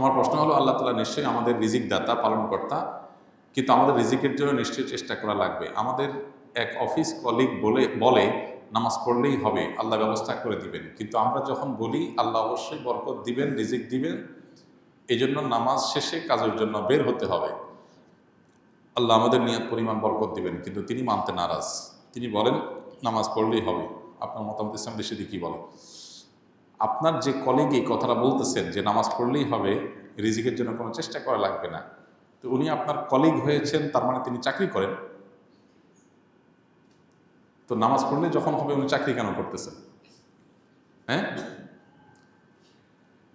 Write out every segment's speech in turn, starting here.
আমার প্রশ্ন হলো, আল্লাহ তালা নিশ্চয়ই আমাদের রিজিক দাতা পালনকর্তা, কিন্তু আমাদের রিজিকের জন্য নিশ্চয়ই চেষ্টা করা লাগবে। আমাদের এক অফিস কলিগ বলে বলে, নামাজ পড়লেই হবে, আল্লাহ ব্যবস্থা করে দিবেন। কিন্তু আমরা যখন বলি, আল্লাহ অবশ্যই বরকত দিবেন, রিজিক দিবেন এই জন্য নামাজ শেষে কাজের জন্য বের হতে হবে। আল্লাহ আমাদের নিয়ত পরিমাণ বরকত দিবেন, কিন্তু তিনি মানতে নারাজ। তিনি বলেন, নামাজ পড়লেই হবে। আপনার মতামত ইসলাম দেশে কী বলে? আপনার যে কলিগ এই কথাটা বলতেছেন যে নামাজ পড়লেই হবে, রিজিকের জন্য কোনো চেষ্টা করা লাগবে না। তো উনি আপনার কলিগ হয়েছেন, তার মানে তিনি চাকরি করেন। তো নামাজ পড়লে যখন হবে উনি চাকরি কেন করতেছেন? হ্যাঁ?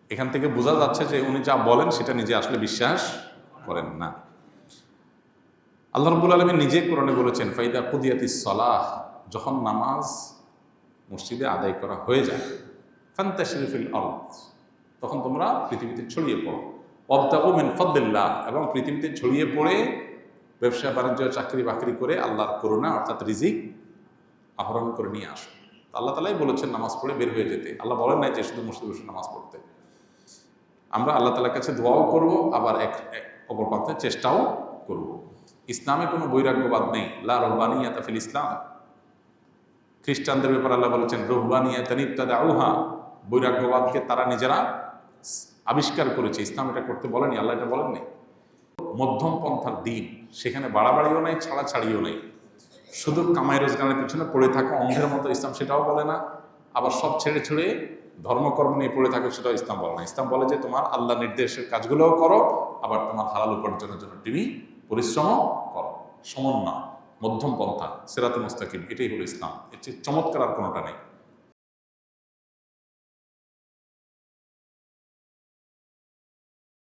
এখান থেকে বোঝা যাচ্ছে যে উনি যা বলেন সেটা নিজে আসলে বিশ্বাস করেন না। আল্লাহ রব্বুল আলমী নিজে কোরআনে বলেছেন, ফাইদা কুদিয়াতি সলাহ যখন নামাজ মসজিদে আদায় করা হয়ে যায় ফান্তা শরীফিল তখন তোমরা পৃথিবীতে ছড়িয়ে পড়ো। অবতাবু মিন ফদ্দিল্লাহ এবং পৃথিবীতে ছড়িয়ে পড়ে ব্যবসা, বাণিজ্য, চাকরি, বাকরি করে আল্লাহর করুণা অর্থাৎ রিজিক আহরণ করে নিয়ে আসো। আল্লাহ তালাই বলেছেন, নামাজ পড়ে বের হয়ে যেতে। আল্লাহ বলেন নাই যে শুধু বসে নামাজ পড়তে। আমরা আল্লাহ তালার কাছে দোয়াও করব, আবার এক অপর পথে চেষ্টাও করব। ইসলামে কোনো বৈরাগ্যবাদ নেই। লা রহবানিয়া তাফিল ইসলাম। খ্রিস্টানদের ব্যাপারে আল্লাহ বলেছেন রহবানিয়া তানিবতাদা আউহা বৈরাগ্যবাদকে তারা নিজেরা আবিষ্কার করেছে। ইসলাম এটা করতে বলেনি, আল্লাহ এটা বলেননি। মধ্যম পন্থার দিন, সেখানে বাড়াবাড়িও নেই ছাড়া ছাড়িও নেই। শুধু কামাই রোজগারের পিছনে পড়ে থাকা অন্ধের মতো ইসলাম সেটাও বলে না। আবার সব ছেড়ে ছেড়ে ধর্মকর্ম নিয়ে পড়ে থাকে সেটাও ইসলাম বলে না। ইসলাম বলে যে তোমার আল্লাহ নির্দেশের কাজগুলোও করো, আবার তোমার হালাল উপার্জনের জন্য তুমি পরিশ্রমও করো। সমন্বয়, মধ্যম পন্থা সেরাতে মুস্তাকিম, এটাই হলো ইসলাম। এর চেয়ে চমৎকার আর কোনোটা নেই।